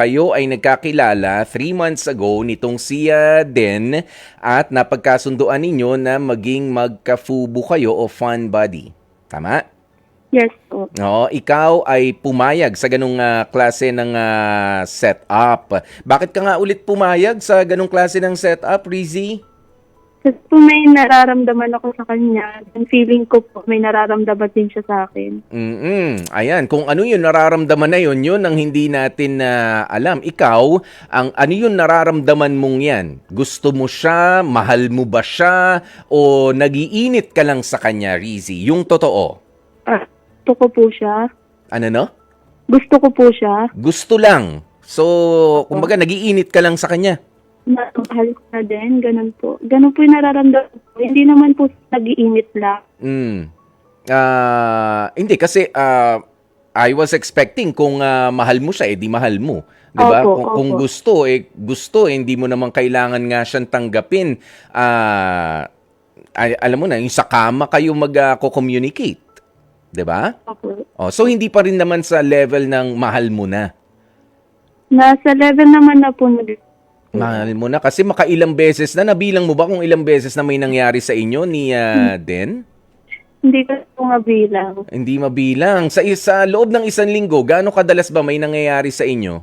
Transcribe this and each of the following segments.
kayo ay nagkakilala 3 months ago nitong siya Den at napagkasunduan ninyo na maging magka-fubu kayo o fun buddy. Tama? Yes po. Oo, ikaw ay pumayag sa ganung ah, klase ng ah, setup. Bakit ka nga ulit pumayag sa ganung klase ng setup, Rizzy? Kasi po may nararamdaman ako sa kanya. Ang feeling ko po may nararamdaman din siya sa akin. Mm Ayan, kung ano yung nararamdaman na yun, yun ang hindi natin na alam. Ikaw, ang ano yung nararamdaman mong yan? Gusto mo siya? Mahal mo ba siya? O nagiinit ka lang sa kanya, Rizzy? Yung totoo. Ah, gusto ko po siya. Ano no? Gusto ko po siya. Gusto lang. So, kumbaga, nagiinit ka lang sa kanya. Na, mahal ko na din. Ganun po. Ganun po yung nararamdaman ko. Hindi naman po nag-iinit lang. Mm. Ah, hindi kasi ah, I was expecting kung ah, mahal mo siya, eh di mahal mo. 'Di ba? Opo, Kung, kung opo. gusto eh gusto eh, hindi mo naman kailangan nga siyang tanggapin. Ah, ay- alam mo na, yung sa kama kayo mag-communicate. 'Di ba? Ako. Oh, so hindi pa rin naman sa level ng mahal mo na. Nasa level naman na po nag Mahal mo na kasi makailang beses na nabilang mo ba kung ilang beses na may nangyari sa inyo ni ah, Den? Hindi ko po mabilang. Hindi mabilang. Sa isa loob ng isang linggo, gaano kadalas ba may nangyayari sa inyo?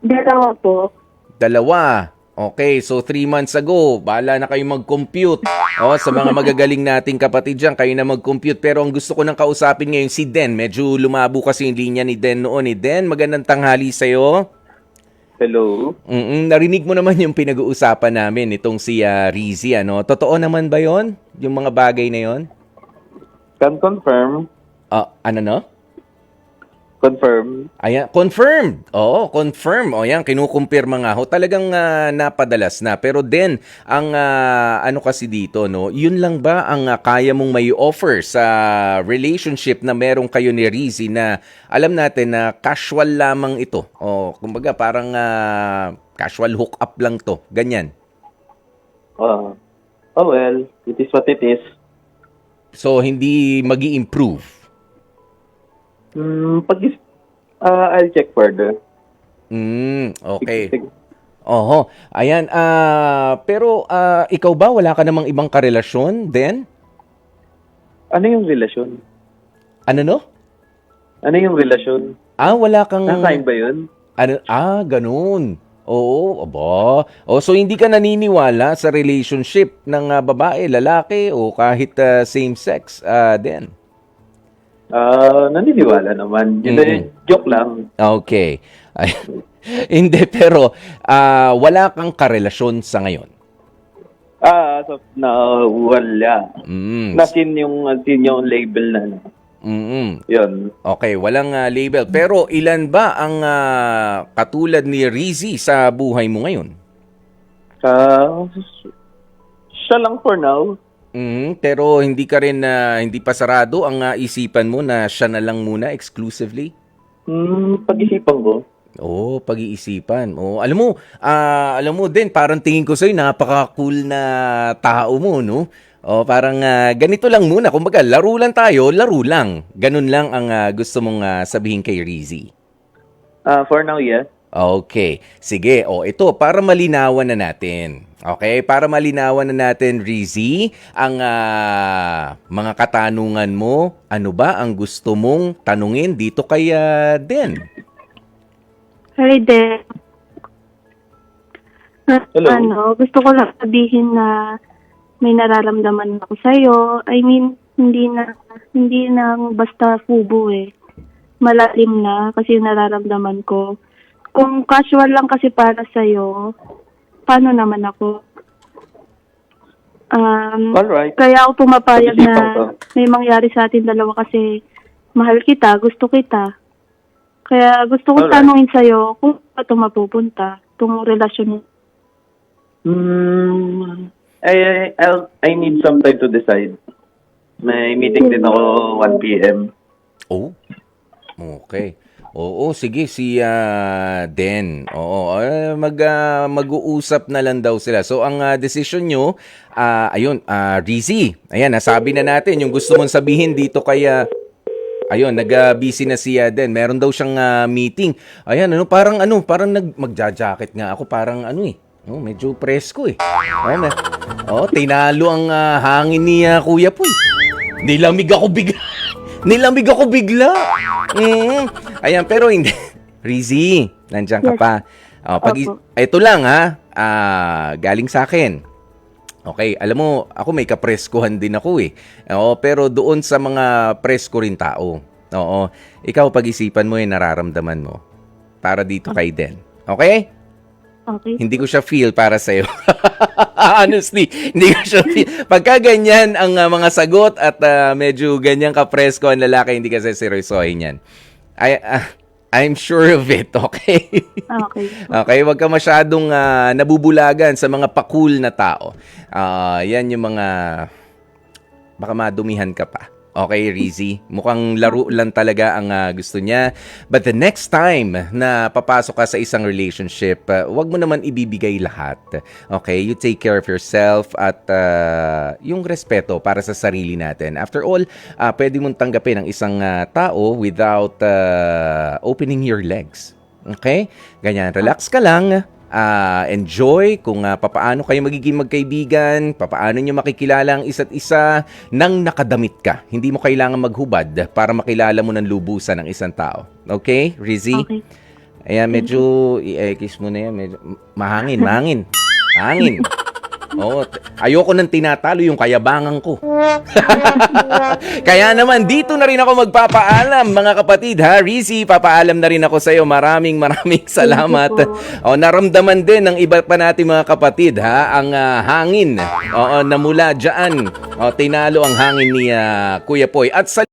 Dalawa po. Dalawa. Okay, so three months ago, bahala na kayo mag-compute. O, sa mga magagaling nating kapatid dyan, kayo na mag-compute. Pero ang gusto ko nang kausapin ngayon si Den. Medyo lumabo kasi yung linya ni Den noon. Ni Den, magandang tanghali sa'yo. Hello? Mm narinig mo naman yung pinag-uusapan namin itong si ah, Rizzy. Ano? Totoo naman ba yon Yung mga bagay na yon? Can confirm? Ah, ano no? Confirm? Ayan, confirmed. Oo, confirm. O yan, kinukumpirma nga ho. Talagang ah, napadalas na. Pero then, ang ah, ano kasi dito, no, yun lang ba ang ah, kaya mong may offer sa relationship na meron kayo ni Rizzy na alam natin na casual lamang ito. O, kumbaga parang ah, casual hook up lang to. Ganyan. Oh. oh well, it is what it is. So, hindi mag improve Hmm, pag uh, I'll check further. Mm, okay. Oho. Ayan, ah, pero ah, ikaw ba wala ka namang ibang karelasyon then? Ano yung relasyon? Ano no? Ano yung relasyon? Ah, wala kang Nakain ba yun? ano ah, ganun. Oo, aba. O so hindi ka naniniwala sa relationship ng ah, babae, lalaki o kahit ah, same sex ah then? Ah, naniniwala naman. Yun Mm. na yun. Joke lang. Okay. Ay, hindi pero ah, wala kang karelasyon sa ngayon. Ah, so, na wala. Mm. Nasin yung, nasin yung label na, ano. Mm. Yun. Okay, walang ah, label. Pero ilan ba ang ah, katulad ni Rizzy sa buhay mo ngayon? Ah, siya lang for now. Mm, pero hindi ka rin na hindi pa sarado ang ah, isipan mo na siya na lang muna exclusively? Hmm, pag-isipan ko. Oo, pag-iisipan. Oo, alam mo, ah, alam mo din, parang tingin ko sa'yo, napaka-cool na tao mo, no? O, parang ah, ganito lang muna. Kumbaga, laro lang tayo, laro lang. Ganun lang ang ah, gusto mong ah, sabihin kay Rizzy. Ah, for now, yes. Okay. Sige. O, ito, para malinawan na natin. Okay? Para malinawan na natin, Rizzy, ang ah, mga katanungan mo, ano ba ang gusto mong tanungin dito kay ah, Den? Hi, De. Na- Hello. Ano, gusto ko lang sabihin na may nararamdaman ako sa'yo. I mean, hindi na, hindi na basta fubo eh. Malalim na kasi nararamdaman ko. Kung casual lang kasi para sa'yo, paano naman ako? Um, Alright. kaya ako pumapayag Pag-isipan ko. na may mangyari sa atin dalawa kasi mahal kita, gusto kita. Kaya gusto ko Alright. tanungin sa'yo kung pa ito mapupunta, itong relasyon mo. Hmm, I, I, I'll, I need some time to decide. May meeting din ako 1 p.m. Oh. Okay. Oo, sige si ah, Den. Oo, eh, mag ah, mag-uusap na lang daw sila. So ang ah, decision nyo, ah, ayun, ah, Rizzy. Ayan, nasabi na natin yung gusto mong sabihin dito kay ah, ayun, nag-busy na siya din. Meron daw siyang ah, meeting. Ayan, ano, parang ano, parang nag magja-jacket nga ako, parang ano eh. Oh, medyo presko eh. Oh, may, oh tinalo ang ah, hangin ni Kuya Poy. Nilamig ako bigla. Nilamig ako bigla. Mm. Ayan, pero hindi. Rizzy, nandiyan ka Yes. pa. Oh, pag Opo. ito lang ha, ah, galing sa akin. Okay, alam mo, ako may kapreskuhan din ako eh. Oo, pero doon sa mga presko rin tao. Oo, ikaw pag-isipan mo yung nararamdaman mo. Para dito kay Den. Okay? Okay. Hindi ko siya feel para sa'yo. Honestly, hindi ko feel. Pagka ganyan ang ah, mga sagot at ah, medyo ganyan ka-presko ang lalaki, hindi ka seryosohin yan. I, ah, I'm sure of it, okay? Okay. Okay, wag ka masyadong ah, nabubulagan sa mga pakul na tao. Ah, yan yung mga baka madumihan ka pa. Okay, Rizzy? Mukhang laro lang talaga ang ah, gusto niya. But the next time na papasok ka sa isang relationship, ah, wag mo naman ibibigay lahat. Okay? You take care of yourself at ah, yung respeto para sa sarili natin. After all, ah, pwede mong tanggapin ang isang ah, tao without ah, opening your legs. Okay? Ganyan, relax ka lang. Ah, enjoy kung uh, papaano kayo magiging magkaibigan, papaano nyo makikilala ang isa't isa nang nakadamit ka. Hindi mo kailangan maghubad para makilala mo ng lubusan ng isang tao. Okay, Rizzy? Okay. Ayan, medyo i-kiss mo na yan. Medyo, mahangin, mahangin. Hangin. Oo, ayoko nang tinatalo yung kayabangan ko. Kaya naman, dito na rin ako magpapaalam, mga kapatid. Ha, Rizzy, papaalam na rin ako sa iyo. Maraming maraming salamat. O, naramdaman din ng iba pa nating mga kapatid, ha, ang ah, hangin. Oo, na mula dyan. O, tinalo ang hangin ni ah, Kuya Poy. At sa